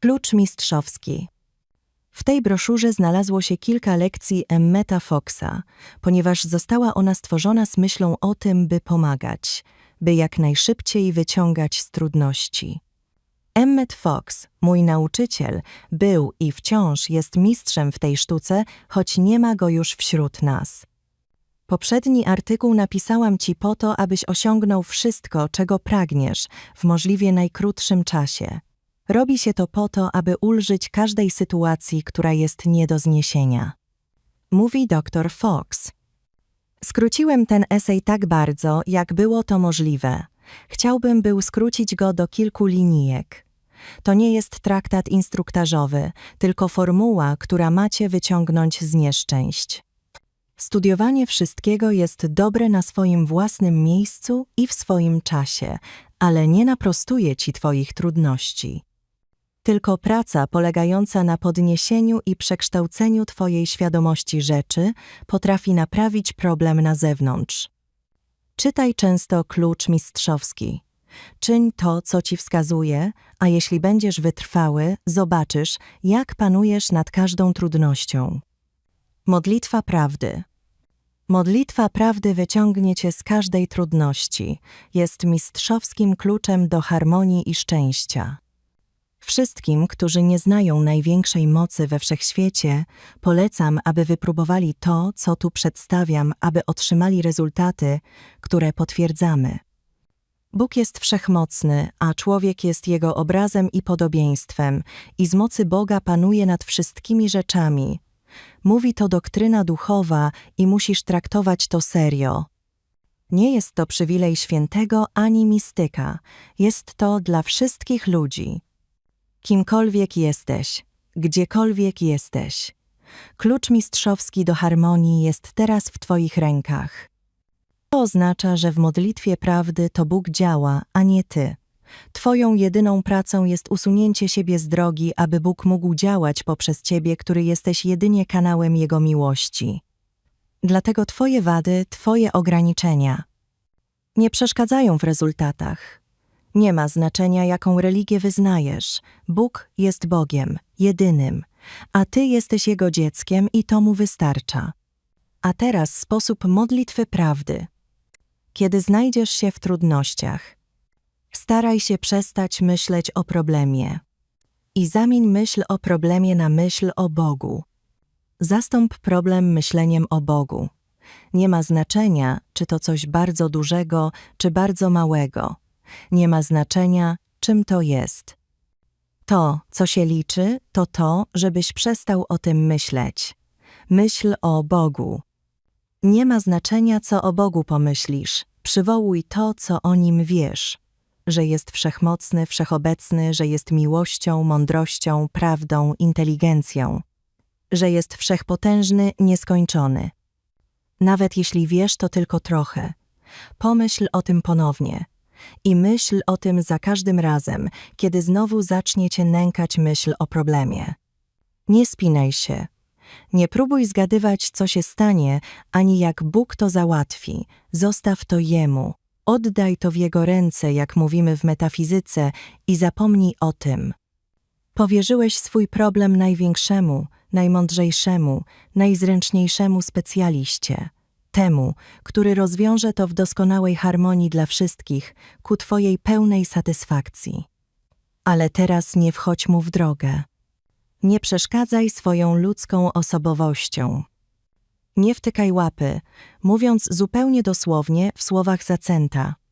Klucz mistrzowski. W tej broszurze znalazło się kilka lekcji Emmeta Foxa, ponieważ została ona stworzona z myślą o tym, by pomagać, by jak najszybciej wyciągać z trudności. Emmet Fox, mój nauczyciel, był i wciąż jest mistrzem w tej sztuce, choć nie ma go już wśród nas. Poprzedni artykuł napisałam ci po to, abyś osiągnął wszystko, czego pragniesz, w możliwie najkrótszym czasie. Robi się to po to, aby ulżyć każdej sytuacji, która jest nie do zniesienia. Mówi dr Fox. Skróciłem ten esej tak bardzo, jak było to możliwe. Chciałbym był skrócić go do kilku linijek. To nie jest traktat instruktażowy, tylko formuła, która macie wyciągnąć z nieszczęść. Studiowanie wszystkiego jest dobre na swoim własnym miejscu i w swoim czasie, ale nie naprostuje ci twoich trudności. Tylko praca polegająca na podniesieniu i przekształceniu twojej świadomości rzeczy potrafi naprawić problem na zewnątrz. Czytaj często klucz mistrzowski. Czyń to, co ci wskazuje, a jeśli będziesz wytrwały, zobaczysz, jak panujesz nad każdą trudnością. Modlitwa prawdy. Modlitwa prawdy wyciągnie cię z każdej trudności. Jest mistrzowskim kluczem do harmonii i szczęścia. Wszystkim, którzy nie znają największej mocy we wszechświecie, polecam, aby wypróbowali to, co tu przedstawiam, aby otrzymali rezultaty, które potwierdzamy. Bóg jest wszechmocny, a człowiek jest jego obrazem i podobieństwem, i z mocy Boga panuje nad wszystkimi rzeczami. Mówi to doktryna duchowa i musisz traktować to serio. Nie jest to przywilej świętego ani mistyka, jest to dla wszystkich ludzi. Kimkolwiek jesteś, gdziekolwiek jesteś. Klucz mistrzowski do harmonii jest teraz w Twoich rękach. To oznacza, że w modlitwie prawdy to Bóg działa, a nie Ty. Twoją jedyną pracą jest usunięcie siebie z drogi, aby Bóg mógł działać poprzez Ciebie, który jesteś jedynie kanałem Jego miłości. Dlatego Twoje wady, Twoje ograniczenia nie przeszkadzają w rezultatach. Nie ma znaczenia, jaką religię wyznajesz. Bóg jest Bogiem, jedynym, a Ty jesteś Jego dzieckiem i to Mu wystarcza. A teraz sposób modlitwy prawdy. Kiedy znajdziesz się w trudnościach, staraj się przestać myśleć o problemie i zamień myśl o problemie na myśl o Bogu. Zastąp problem myśleniem o Bogu. Nie ma znaczenia, czy to coś bardzo dużego, czy bardzo małego. Nie ma znaczenia, czym to jest. To, co się liczy, to to, żebyś przestał o tym myśleć. Myśl o Bogu. Nie ma znaczenia, co o Bogu pomyślisz. Przywołuj to, co o nim wiesz. Że jest wszechmocny, wszechobecny, że jest miłością, mądrością, prawdą, inteligencją. Że jest wszechpotężny, nieskończony. Nawet jeśli wiesz to tylko trochę. Pomyśl o tym ponownie. I myśl o tym za każdym razem, kiedy znowu zacznie cię nękać myśl o problemie. Nie spinaj się. Nie próbuj zgadywać, co się stanie, ani jak Bóg to załatwi. Zostaw to Jemu. Oddaj to w Jego ręce, jak mówimy w metafizyce, i zapomnij o tym. Powierzyłeś swój problem największemu, najmądrzejszemu, najzręczniejszemu specjaliście temu, który rozwiąże to w doskonałej harmonii dla wszystkich, ku Twojej pełnej satysfakcji. Ale teraz nie wchodź mu w drogę. Nie przeszkadzaj swoją ludzką osobowością. Nie wtykaj łapy, mówiąc zupełnie dosłownie w słowach Zacenta –